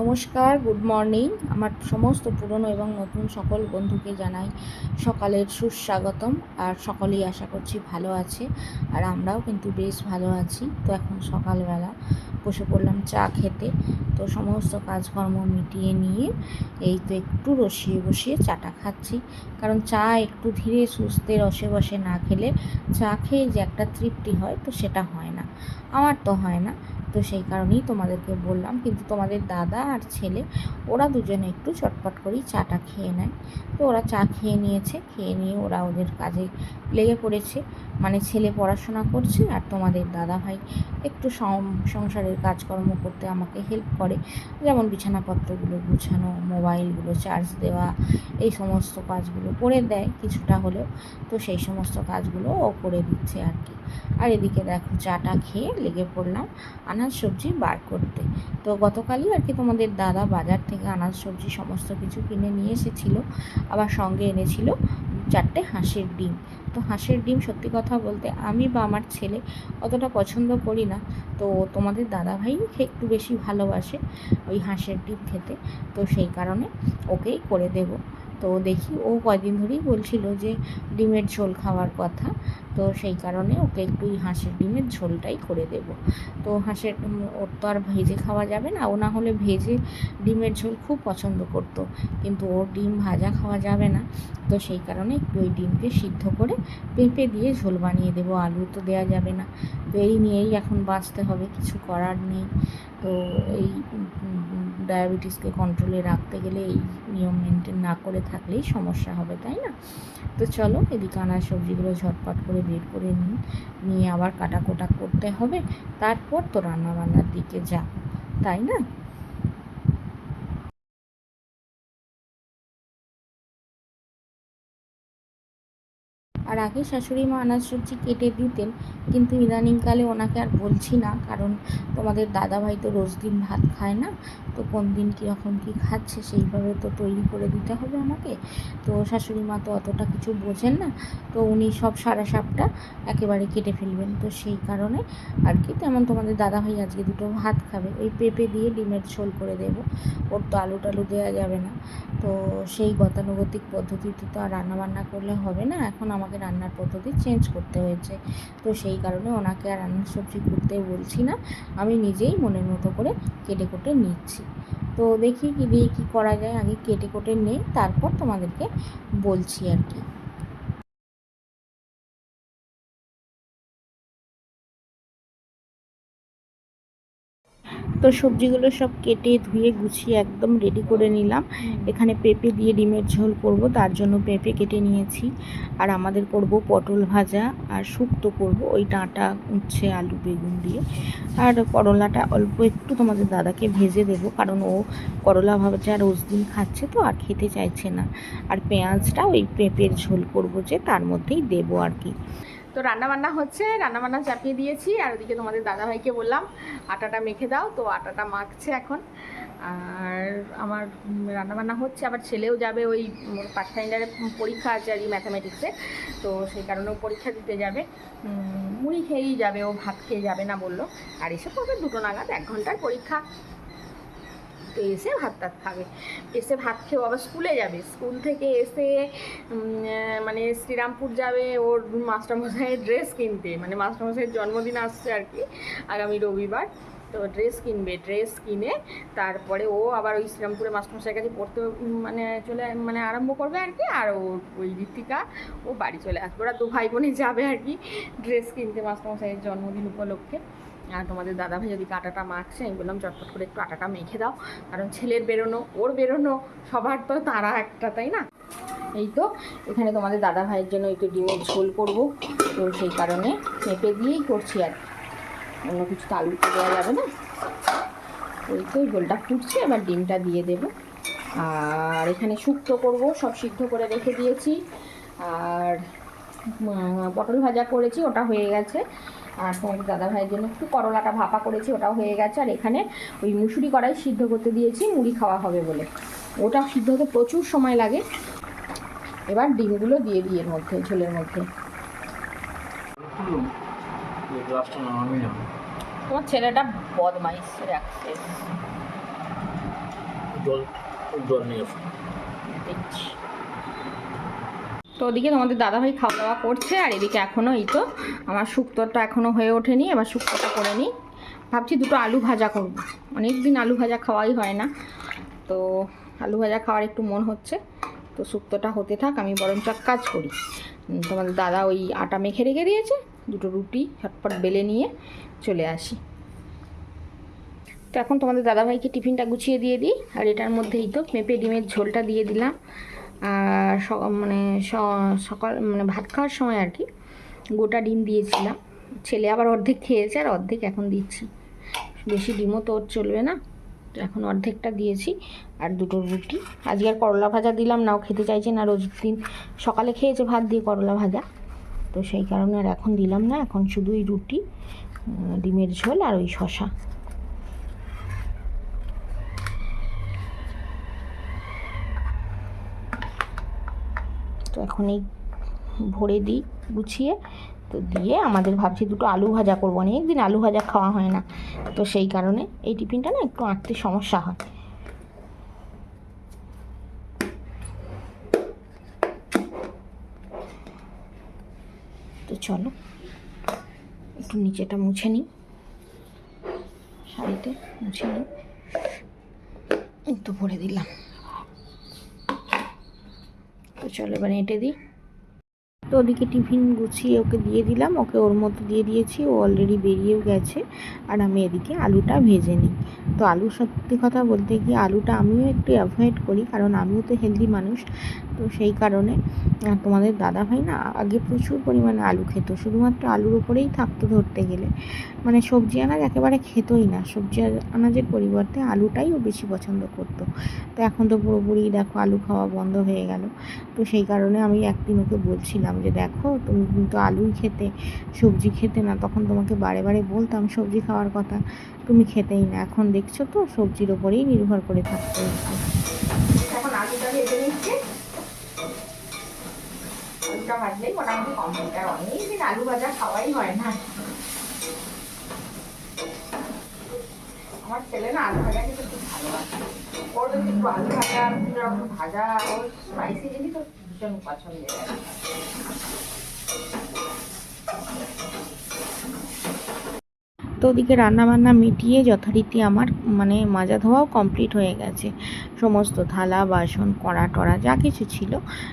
নমস্কার, good morning. আমার সমস্ত পুরনো এবং নতুন সকল বন্ধুকে জানাই সকালের সুস্বাগতম, আর সকলেই আশা করছি ভালো আছে, আর আমরাও কিন্তু বেশ ভালো আছি। তো এখন সকালবেলা বসে পড়লাম চা খেতে। তো সমস্ত কাজকর্ম মিটিয়ে নিয়ে এই তো একটু রসিয়ে বসিয়ে চাটা খাচ্ছি। কারণ চা একটু ধীরে সুস্থে রসে বসে না খেলে চা খেয়ে যে একটা তৃপ্তি হয়, তো সেটা হয় না। আমার তো হয় না। তো সেই কারণেই তোমাদেরকে বললাম, কিন্তু তোমাদের দাদা আর ছেলে, ওরা দুজনে একটু চটপট করেই চাটা খেয়ে নেয়। তো ওরা চা খেয়ে নিয়েছে, খেয়ে নিয়ে ওরা ওদের কাজে লেগে পড়েছে। মানে ছেলে পড়াশোনা করছে আর তোমাদের দাদা ভাই একটু সংসারের কাজকর্ম করতে আমাকে হেল্প করে। যেমন বিছানাপত্রগুলো গুছানো, মোবাইলগুলো চার্জ দেওয়া, এই সমস্ত কাজগুলো করে দেয় কিছুটা হলেও। তো সেই সমস্ত কাজগুলো ও করে দিচ্ছে আর কি। আর এদিকে দেখো চাটা খেয়ে লেগে পড়লাম আনাজ সবজি বার করতে। তো গতকালই আর কি তোমাদের দাদা বাজার থেকে আনাজ সবজি সমস্ত কিছু কিনে নিয়ে এসেছিল, আবার সঙ্গে এনেছিল চারটে হাঁসের ডিম। তো হাঁসের ডিম সত্যি কথা বলতে আমি বা আমার ছেলে অতটা পছন্দ করি না, তো তোমাদের দাদা দাদাভাই একটু বেশি ভালোবাসে ওই হাঁসের ডিম খেতে, তো সেই কারণে ওকেই করে দেব। তো দেখি, ও কয়দিন ধরেই বলছিল যে ডিমের ঝোল খাওয়ার কথা। তো সেই কারণে ওকে একটু হাঁসের ডিমের ঝোলটাই করে দেব। তো হাঁসের ওর তো আর ভেজে খাওয়া যাবে না। ও না হলে ভেজে ডিমের ঝোল খুব পছন্দ করতো। কিন্তু ওর ডিম ভাজা খাওয়া যাবে না। তো সেই কারণে একটু ওই ডিমকে সিদ্ধ করে পেঁপে দিয়ে ঝোল বানিয়ে দেবো। আলু তো দেওয়া যাবে না। তো এই নিয়েই এখন বাঁচতে হবে। কিছু করার নেই। তো এই ডায়াবেটিসকে কন্ট্রোলে রাখতে গেলে এই নিয়ম মেনটেন না করে থাকলেই সমস্যা হবে, তাই না? তো চলো এদিকে আনার সবজিগুলো ঝটপট করে বের করে নিই, নিয়ে আবার কাটা কোটা করতে হবে, তারপর তো রান্না বান্নার দিকে যা তাই না? আর আগে শাশুড়ি মা আনাজ সবজি কেটে দিতেন, কিন্তু ইদানিংকালে ওনাকে আর বলছি না, কারণ তোমাদের দাদাভাই তো রোজ দিন ভাত খায় না, তো কোন দিন কীরকম কী খাচ্ছে সেইভাবে তো তৈরি করে দিতে হবে আমাকে। তো শাশুড়ি মা তো অতটা কিছু বোঝেন না, তো উনি সব সারা সাপটা একেবারে কেটে ফেলবেন। তো সেই কারণে আর কি, তেমন তোমাদের দাদাভাই আজকে দুটো ভাত খাবে, ওই পেঁপে দিয়ে ডিমের ঝোল করে দেবো, ওর তো আলু টালু দেওয়া যাবে না। তো সেই গতানুগতিক পদ্ধতিতে তো আর রান্নাবান্না করলে হবে না, এখন আমাকে রান্নার পদ্ধতি চেঞ্জ করতে হয়েছে। তো সেই কারণে ওনাকে আর রান্নার সবজি করতে বলছি না। আমি নিজেই মনের মতো করে কেটে কুটে নিচ্ছি। তো দেখি কী দিয়ে কী করা যায়, আগে কেটে কুটে নেই, তারপর তোমাদেরকে বলছি আর কি। তো সবজিগুলো সব কেটে ধুয়ে গুছিয়ে একদম রেডি করে নিলাম। এখানে পেঁপে দিয়ে ডিমের ঝোল করব তার জন্য পেঁপে কেটে নিয়েছি। আর আমাদের করব পটল ভাজা আর শুক্তো করব ওই ডাঁটা উচ্ছে আলু বেগুন দিয়ে। আর করলাটা অল্প একটু তোমাদের দাদাকে ভেজে দেবো কারণ ও করলা ভাজা রোজ দিন খাচ্ছে তো আর খেতে চাইছে না। আর পেঁয়াজটা ওই পেঁপের ঝোল করব যে তার মধ্যেই দেবো আর কি। তো রান্না বান্না হচ্ছে রান্না বান্না চাপিয়ে দিয়েছি, আর ওদিকে তোমাদের দাদাভাইকে বললাম, আটাটা মেখে দাও, তো আটাটা মাখছে এখন। আর আমার রান্না বান্না হচ্ছে, আবার ছেলেও যাবে ওই পাথফাইন্ডারে পরীক্ষা আছে আর ম্যাথামেটিক্সে তো সেই কারণেও পরীক্ষা দিতে যাবে। মুড়ি খেয়েই যাবে, ও ভাত খেয়ে যাবে না বলল। আর এসে পড়বে দুটো নাগাদ, এক ঘণ্টার পরীক্ষা। এসে ভাত টাত খাবে। এসে ভাত খেয়েও আবার স্কুলে যাবে। স্কুল থেকে এসে মানে শ্রীরামপুর যাবে ওর মাস্টারমশাইয়ের ড্রেস কিনতে। মানে মাস্টারমশাইয়ের জন্মদিন আসছে আর কি, আগামী রবিবার। তো ড্রেস কিনবে, ড্রেস কিনে তারপরে ও আবার ওই শ্রীরামপুরে মাস্টারমশাইয়ের কাছে পড়তে মানে চলে মানে আরম্ভ করবে আর কি। আর ওই ঋতিকা ও বাড়ি চলে আসবে। ওরা দু ভাই বোনে যাবে আর কি ড্রেস কিনতে মাস্টারমশাইয়ের জন্মদিন উপলক্ষে। আর তোমাদের দাদাভাই যদি আটাটা মাখছে, আমি বললাম, চটপট করে একটু আটাটা মেখে দাও। কারণ ছেলের বেরোনো, ওর বেরোনো, সবার তো তারা একটা, তাই না? এই তো, এখানে তোমাদের দাদা ভাইয়ের জন্য একটু ডিমের ঝোল করব। তো সেই কারণে মেপে দিয়েই করছি আর। অন্য কিছু তো আলু তো দেওয়া যাবে না। ওই তো ঝোলটা ফুটছে, এবার ডিমটা দিয়ে দেবো। আর এখানে শুক্তো করব, সব সিদ্ধ করে রেখে দিয়েছি। আর পটল ভাজা করেছি, ওটা হয়ে গেছে। আর তোমাদের দাদা ভাইয়ের জন্য একটু করলাটা ভাপা করেছি ওটাও হয়ে গেছে। আর এখানে ওই মুসুরি কড়াই সিদ্ধ করতে দিয়েছি মুড়ি খাওয়া হবে বলে। ওটা সিদ্ধ হতে প্রচুর সময় লাগে। এবার ডিমগুলো দিয়ে দিই এর মধ্যে ঝোলের মধ্যে। তোমার ছেলেটা বদমাইশ রাখছে। জল জল নিয়ে দেখছি। তো ওদিকে তোমাদের দাদাভাই খাওয়া দাওয়া করছে, আর এদিকে এখনও এই তো আমার শুক্তোটা এখনও হয়ে ওঠেনি, এবার শুক্তোটা করে নিই। ভাবছি দুটো আলু ভাজা করব। অনেক দিন আলু ভাজা খাওয়াই হয় না। তো আলু ভাজা খাওয়ার একটু মন হচ্ছে। তো শুক্তোটা হতে থাক, আমি বরঞ্চ এক কাজ করি। তোমাদের দাদা ওই আটা মেখে রেখে দিয়েছে, দুটো রুটি ঝটপট বেলে নিয়ে চলে আসি। তো এখন তোমাদের দাদাভাইকে টিফিনটা গুছিয়ে দিয়ে দিই, আর এটার মধ্যেই তো পেঁপে ডিমের ঝোলটা দিয়ে দিলাম। মানে সকাল মানে ভাত খাওয়ার সময় আর কি গোটা ডিম দিয়েছিলাম। ছেলে আবার অর্ধেক খেয়েছে আর অর্ধেক এখন দিচ্ছি। বেশি ডিমও তো ওর চলবে না এখন অর্ধেকটা দিয়েছি আর দুটো রুটি। আজকে আর করলা ভাজা দিলাম না, ও খেতে চাইছে না রোজ দিন। সকালে খেয়েছে ভাত দিয়ে করলা ভাজা, তো সেই কারণে আর এখন দিলাম না, এখন শুধু ওই রুটি ডিমের ঝোল আর ওই শশা তো এখন এই ভরে দিই, গুছিয়ে। তো দিয়ে আমাদের ভাবছি দুটো আলু ভাজা করব। অনেক দিন আলু ভাজা খাওয়া হয় না। তো সেই কারণে এই টিফিনটা না একটু আঁটতে সমস্যা হয়। তো চলো, একটু নিচেটা মুছে নিই। শাড়িতে মুছে নিই। একটু ভরে দিলাম। তো চলো এবার এঁটে দিই। তো ওদিকে টিফিন গুছিয়ে ওকে দিয়ে দিলাম। ওকে ওর মতো দিয়ে দিয়েছি। ও অলরেডি বেরিয়েও গেছে। আর আমি এদিকে আলুটা ভেজে নিই। তো আলু সত্যি কথা বলতে গিয়ে আলুটা আমিও একটু অ্যাভয়েড করি, কারণ আমিও তো হেলদি মানুষ। তো সেই কারণে তোমাদের দাদা ভাই না আগে প্রচুর পরিমাণে আলু খেত। শুধুমাত্র আলুর ওপরেই থাকতো ধরতে গেলে। মানে সবজি আনাজ একেবারে খেতই না। সবজি আনাজের পরিবর্তে আলুটাই ও বেশি পছন্দ করতো। তো এখন তো পুরোপুরি দেখো আলু খাওয়া বন্ধ হয়ে গেল। তো সেই কারণে আমি একদিন ওকে বলছিলাম যে দেখো তুমি কিন্তু আলুই খেতে, সবজি খেতে না। তখন তোমাকে বারে বারে বলতাম সবজি খাওয়ার কথা, তুমি খেতেই না। এখন দেখছ তো সবজির ওপরেই নির্ভর করে থাকতে এখন আলুটা ভাজলেই মোটামুটি আলু ভাজা খাওয়াই হয় না। আমার ছেলে না আলু ভাজা খেতে খুব ভালোবাসে। ওর একটু আলু ভাজা ভাজা, ওর স্পাইসি জিনিস ভীষণ পছন্দের তো ওদিকে রান্নাবান্না মিটিয়ে যথারীতি আমার মানে মাজা ধোয়াও কমপ্লিট হয়ে গেছে। সমস্ত থালা, বাসন কড়া টড়া যা কিছু ছিল।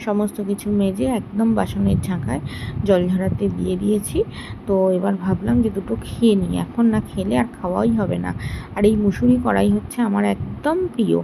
সমস্ত কিছু মেজে একদম বাসনের ঝাঁকায় জল ঝরাতে দিয়ে দিয়েছি। তো এবার ভাবলাম যে দুটো খেয়ে নিই। এখন না খেলে আর খাওয়াই হবে না। আর এই মুসুরি কড়াই হচ্ছে আমার একদম প্রিয়।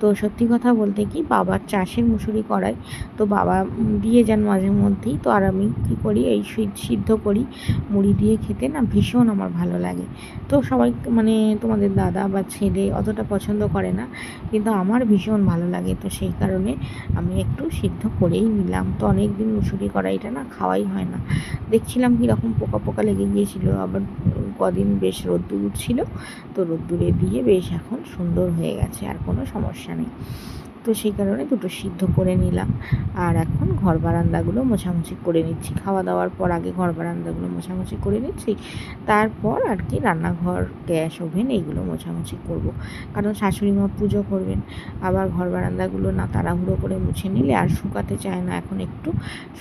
তো সত্যি কথা বলতে কি, বাবার চাষের মুসুরি কড়াই। তো বাবা দিয়ে যান মাঝে মধ্যেই। তো আর আমি কী করি, এই সিদ্ধ করি। মুড়ি দিয়ে খেতে না ভীষণ আমার ভালো লাগে। তো সবাই মানে তোমাদের দাদা বা ছেলে অতটা পছন্দ করে না। কিন্তু আমার ভীষণ ভালো লাগে। তো সেই কারণে আমি একটু সিদ্ধ করেই নিলাম। তো অনেক দিন মুসুরি কড়াইটা না খাওয়াই হয় না। দেখছিলাম কীরকম পোকা পোকা লেগে গিয়েছিল। আবার কদিন বেশ রোদ্দুর উঠছিল তো রোদ্দুরে দিয়ে বেশ এখন সুন্দর হয়ে গেছে। আর কোনো সমস্যা নেই। তো সেই কারণে দুটো সিদ্ধ করে নিলাম। আর এখন ঘর বারান্দাগুলো মোছামুছি করে নিচ্ছি। খাওয়া দাওয়ার পর আগে ঘর বারান্দাগুলো মোছামুছি করে নিচ্ছি। তারপর আর কি রান্নাঘর, গ্যাস, ওভেন এইগুলো মোছামুছি করব। কারণ শাশুড়ি মা পুজো করবেন। আবার ঘর বারান্দাগুলো না তাড়াহুড়ো করে মুছে নিলে আর শুকাতে চায় না। এখন একটু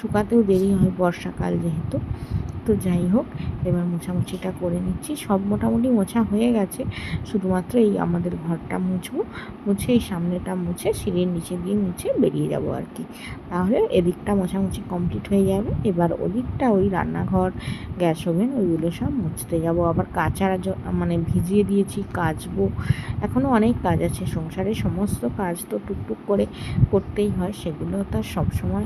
শুকাতেও দেরি হয় বর্ষাকাল যেহেতু। তো যাই হোক, এবার মোছামুছিটা করে নিচ্ছি। সব মোটামুটি মোছা হয়ে গেছে। শুধুমাত্র এই আমাদের ঘরটা মুছবো। মুছে এই সামনেটা মুছে সিঁড়ির নিচে দিয়ে মুছে বেরিয়ে যাব আর কি। তাহলে এদিকটা মোছামুছি কমপ্লিট হয়ে যাবে। এবার ওদিকটা ওই রান্নাঘর, গ্যাস ওভেন, ওইগুলো সব মুছতে যাব। আবার কাচার জ- মানে ভিজিয়ে দিয়েছি, কাচবো। এখনও অনেক কাজ আছে। সংসারের সমস্ত কাজ তো টুকটুক করে করতেই হয়। সেগুলো তো আর সবসময়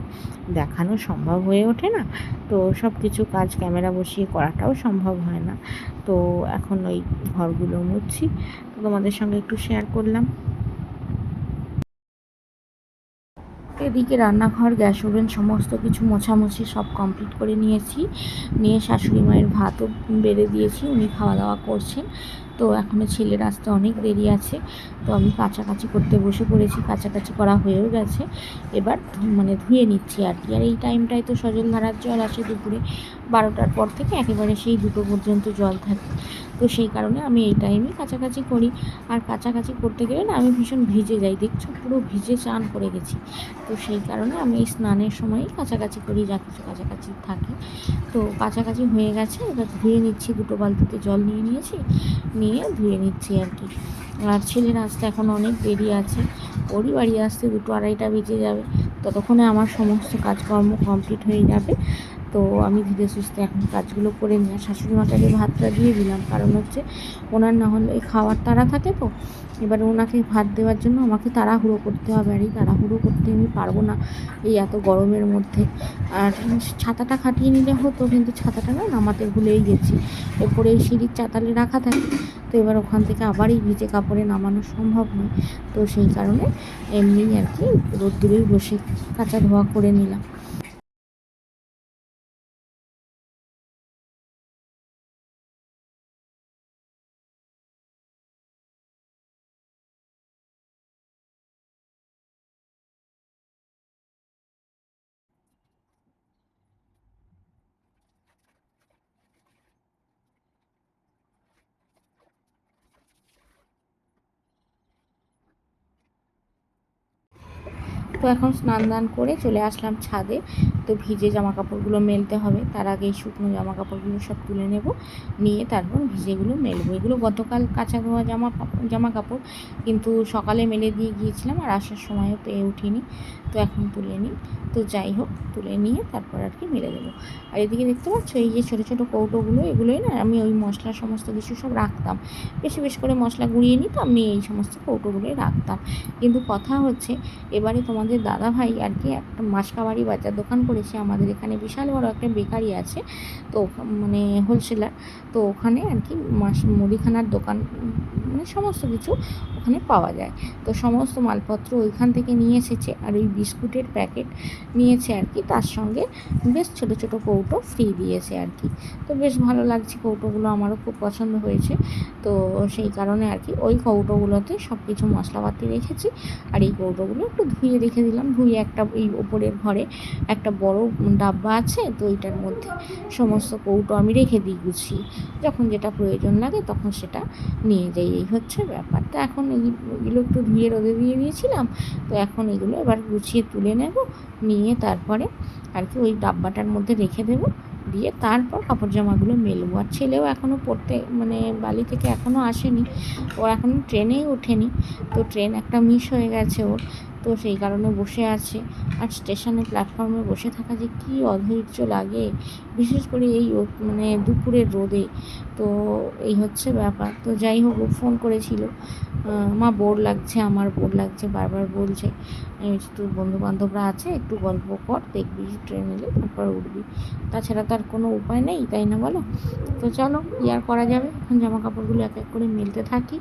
দেখানো সম্ভব হয়ে ওঠে না। তো সব কিছু কাজ ক্যামেরা বসিয়ে করাটাও সম্ভব হয় না। তো এখন ওই ঘরগুলো মুছছি। তো তোমাদের সঙ্গে একটু শেয়ার করলাম। এদিকে রান্নাঘর, গ্যাস ওভেন, সমস্ত কিছু মোছামুছি সব কমপ্লিট করে নিয়েছি। নিয়ে শাশুড়ি মায়ের ভাতও বেড়ে দিয়েছি, উনি খাওয়া দাওয়া করছেন। তো এখনও ছেলের আসতে অনেক দেরি আছে। তো আমি কাছাকাছি করতে বসে পড়েছি, কাছাকাছি করা হয়েও গেছে। এবার মানে ধুয়ে নিচ্ছি আর কি। আর এই টাইমটায় তো সজল ধারার জল আসে দুপুরে বারোটার পর থেকে, একেবারে সেই দুটো পর্যন্ত জল থাকে। তো সেই কারণে আমি এই টাইমে কাছাকাছি করি। আর কাছাকাছি করতে গেলে না আমি ভীষণ ভিজে যাই, দেখছ পুরো ভিজে চান করে গেছি। তো সেই কারণে আমি এই স্নানের সময়ই কাছাকাছি করি, যা কিছু কাছাকাছি থাকে। তো কাছাকাছি হয়ে গেছে, এবার ধুয়ে নিচ্ছি, দুটো বালতিতে জল নিয়ে নিয়েছি। নিয়ে ধুয়ে নিচ্ছি আর কি। আর ছেলের আসতে এখন অনেক দেরি আছে। ওরই বাড়ি আসতে দুটো আড়াইটা বেজে যাবে। ততক্ষণে আমার সমস্ত কাজকর্ম কমপ্লিট হয়ে যাবে। তো আমি ধীরে সুস্থে এখন কাজগুলো করে নিয়ে শাশুড়ি মাটাকে ভাতটা দিয়ে দিলাম। কারণ হচ্ছে ওনার না হলে খাওয়ার তাড়া থাকে তো। এবারে ওনাকে ভাত দেওয়ার জন্য আমাকে তাড়াহুড়ো করতে হবে। আর এই তাড়াহুড়ো করতে আমি পারব না এই এত গরমের মধ্যে। আর ছাতাটা খাটিয়ে নিলে হতো, কিন্তু ছাতাটা না নামাতে ভুলেই গেছি। ওপরে এই সিঁড়ির চাতালে রাখা থাকে। তো এবার ওখান থেকে আবারই ভিজে কাপড়ে নামানো সম্ভব নয়। তো সেই কারণে এমনি আর কি রোদ্দুরেই বসে কাঁচা ধোয়া করে নিলাম। তো এখন স্নান দান করে চলে আসলাম ছাদে। তো ভিজে জামা কাপড়গুলো মেলতে হবে। তার আগে শুকনো জামা কাপড়গুলো সব তুলে নেব। নিয়ে তারপর ভিজেগুলো মেলবো। এগুলো গতকাল কাঁচা ধোয়া জামা জামা কাপড় কিন্তু সকালে মেলে দিয়ে গিয়েছিলাম আর আসার সময়ও পেয়ে উঠিনি। তো এখন তুলে নিই। তো যাই হোক, তুলে নিয়ে তারপর আর কি মেলে দেবো। আর এদিকে দেখতে পাচ্ছ, এই যে ছোটো ছোটো কৌটোগুলো, এগুলোই না আমি ওই মশলা সমস্ত কিছু সব রাখতাম। বেশি বেশি করে মশলা গুঁড়িয়ে নিতাম আমি এই সমস্ত কৌটোগুলোই রাখতাম। কিন্তু কথা হচ্ছে, এবারে তোমাদের দাদা ভাই আর কি একটা মাসকাবাড়ি বাজার দোকান করেছে। আমাদের এখানে বিশাল বড় একটা বেকারি আছে, তো মানে হোলসেলার তো ওখানে আর কি মাস, মুদিখানার দোকান মানে সমস্ত কিছু ওখানে পাওয়া যায়। তো সমস্ত মালপত্র ওইখান থেকে নিয়ে এসেছে আর ওই বিস্কুটের প্যাকেট নিয়েছে আর কি। তার সঙ্গে বেশ ছোট ছোট কৌটো ফ্রি দিয়েছে আর কি। তো বেশ ভালো লাগছে কৌটোগুলো, আমারও খুব পছন্দ হয়েছে। তো সেই কারণে আর কি ওই কৌটোগুলোতে সব কিছু মশলাপাতি রেখেছি আর এই কৌটোগুলো একটু ধুয়ে রেখে দিলাম। ধুয়ে একটা এই ওপরের ঘরে একটা বড় ডাব্বা আছে, তো ওইটার মধ্যে সমস্ত কৌটো আমি রেখে দিই গুছিয়ে যখন যেটা প্রয়োজন লাগে তখন সেটা নিয়ে যাই, এই হচ্ছে ব্যাপার। তো এখন এগুলো একটু ধুয়ে রোদে দিয়ে দিয়েছিলাম। তো এখন এগুলো এবার গুছিয়ে তুলে নেব, নিয়ে তারপরে আর কি ওই ডাব্বাটার মধ্যে রেখে দেবো। দিয়ে তারপর কাপড় জামাগুলো মেলবো। আর ছেলেও এখনও পড়তে মানে বালি থেকে এখনও আসেনি। ও এখনও ট্রেনেই ওঠেনি। তো ট্রেন একটা মিস হয়ে গেছে ওর। তো সেই কারণে বসে আছে। আর স্টেশনে প্ল্যাটফর্মে বসে থাকা যে কী অধৈর্য লাগে, বিশেষ করে এই মানে দুপুরের রোদে। তো এই হচ্ছে ব্যাপার। তো যাই হোক ফোন করেছিল। মা বোর লাগছে, আমার বোর লাগছে, বারবার বলছে। তোর বন্ধু বান্ধবরা আছে, একটু গল্প কর, দেখবি ট্রেন এলে, তারপর উঠবি। তাছাড়া তার কোনো উপায় নেই, তাই না বলো? তো চলো আর করা যাবে? এখন জামা কাপড়গুলো এক এক করে মেলতে থাকি।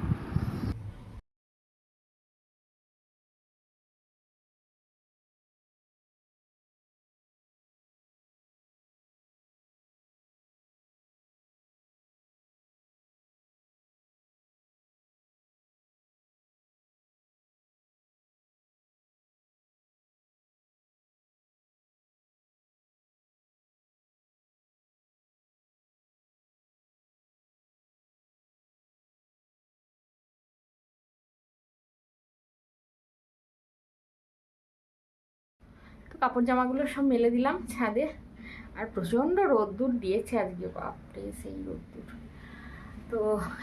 কাপড় জামাগুলো সব মেলে দিলাম ছাদে। আর প্রচণ্ড রোদ্দুর দিয়েছে আজকে, বাপরে, সেই রোদ্দুর। তো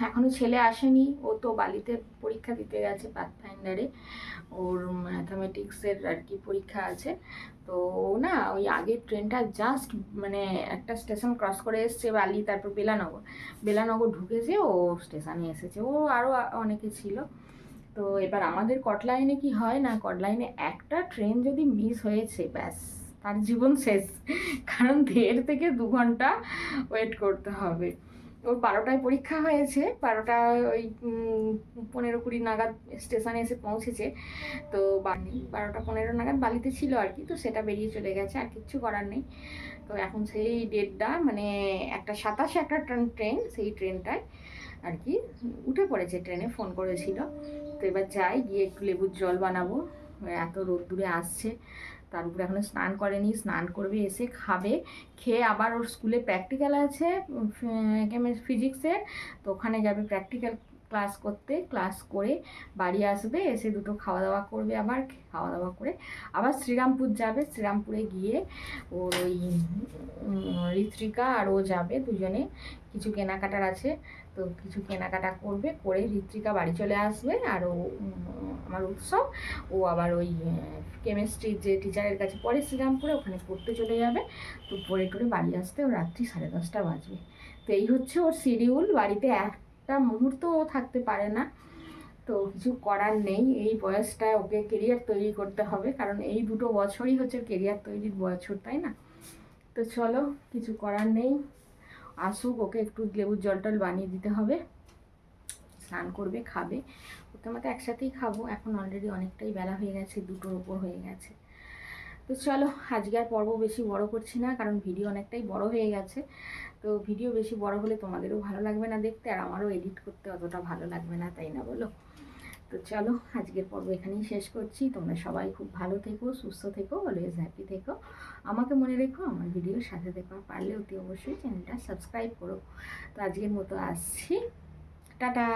এখনও ছেলে আসেনি, ও তো বালিতে পরীক্ষা দিতে গেছে পাথফাইন্ডারে ওর ম্যাথামেটিক্সের আর কি পরীক্ষা আছে। তো না, ওই আগের ট্রেনটা জাস্ট মানে একটা স্টেশন ক্রস করে এসছে বালি, তারপর বেলানগর। বেলানগর ঢুকেছে, ও স্টেশনে এসেছে। ও আরও অনেকে ছিল। তো এবার আমাদের কটলাইনে কি হয় না? কটলাইনে একটা ট্রেন যদি মিস হয়েছে, ব্যাস, তার জীবন শেষ। কারণ দেড় থেকে দু ঘণ্টা ওয়েট করতে হবে। ওর বারোটায় পরীক্ষা হয়েছে, বারোটা ওই পনেরো কুড়ি নাগাদ স্টেশনে এসে পৌঁছেছে। তো বারোটা পনেরো নাগাদ বালিতে ছিল আর কি, তো সেটা বেরিয়ে চলে গেছে, আর কিচ্ছু করার নেই। তো এখন সেই ডেটটা মানে একটা সাতাশে একটা ট্রেন সেই ট্রেনটায় আর কি উঠে পড়েছে ট্রেনে ফোন করেছিল। তো এবার যাই গিয়ে একটু লেবুর জল বানাবো। এত রোদ্দুরে আসছে তার উপরে এখনও স্নান করেনি স্নান করবে এসে খাবে। খেয়ে আবার ওর স্কুলে প্র্যাকটিক্যাল আছে ফিজিক্সের তো ওখানে যাবে প্র্যাকটিক্যাল ক্লাস করতে। ক্লাস করে বাড়ি আসবে এসে দুটো খাওয়া দাওয়া করবে আবার খাওয়া দাওয়া করে আবার শ্রীরামপুর যাবে। শ্রীরামপুরে গিয়ে ওর ওই উম, ঋত্বিকা আর ও যাবে দুজনে। কিছু কেনাকাটার আছে তো কিছু কেনাকাটা করবে, করে ঋত্বিকা বাড়ি চলে আসবে আর ও আমার উৎসব। ও আবার ওই কেমিস্ট্রির যে টিচারের কাছে পড়ে শ্রীরামপুরে ওখানে পড়তে চলে যাবে। তো পড়ে টড়ে বাড়ি আসতে ও রাত্রি সাড়ে দশটা বাজবে। তো এই হচ্ছে ওর শিডিউল বাড়িতে একটা মুহূর্তও থাকতে পারে না। তো কিছু করার নেই। এই বয়সটায় ওকে কেরিয়ার তৈরি করতে হবে। কারণ এই দুটো বছরই হচ্ছে কেরিয়ার তৈরির বছর, তাই না? তো চলো, কিছু করার নেই। আসুক, ওকে একটু লেবুর জল টল বানিয়ে দিতে হবে। স্নান করবে, খাবে। ওকে আমাকে একসাথেই খাব। এখন অলরেডি অনেকটাই বেলা হয়ে গেছে, দুটোর ওপর হয়ে গেছে। তো চলো, আজকে আর পর্ব বেশি বড় করছি না, কারণ ভিডিও অনেকটাই বড় হয়ে গেছে। তো ভিডিও বেশি বড় হলে তোমাদেরও ভালো লাগবে না দেখতে, আর আমারও এডিট করতে অতটা ভালো লাগবে না, তাই না বলো? তো চলো, আজকের পর্ব এখানেই শেষ করছি। তোমরা সবাই খুব ভালো থেকো, সুস্থ থেকো অলওয়েজ হ্যাপি থেকো। আমাকে মনে রেখো, আমার ভিডিও সাথে থেকো। পারলে অতি অবশ্যই চ্যানেলটা সাবস্ক্রাইব করো। তো আজকের মতো আসছি। টাটা!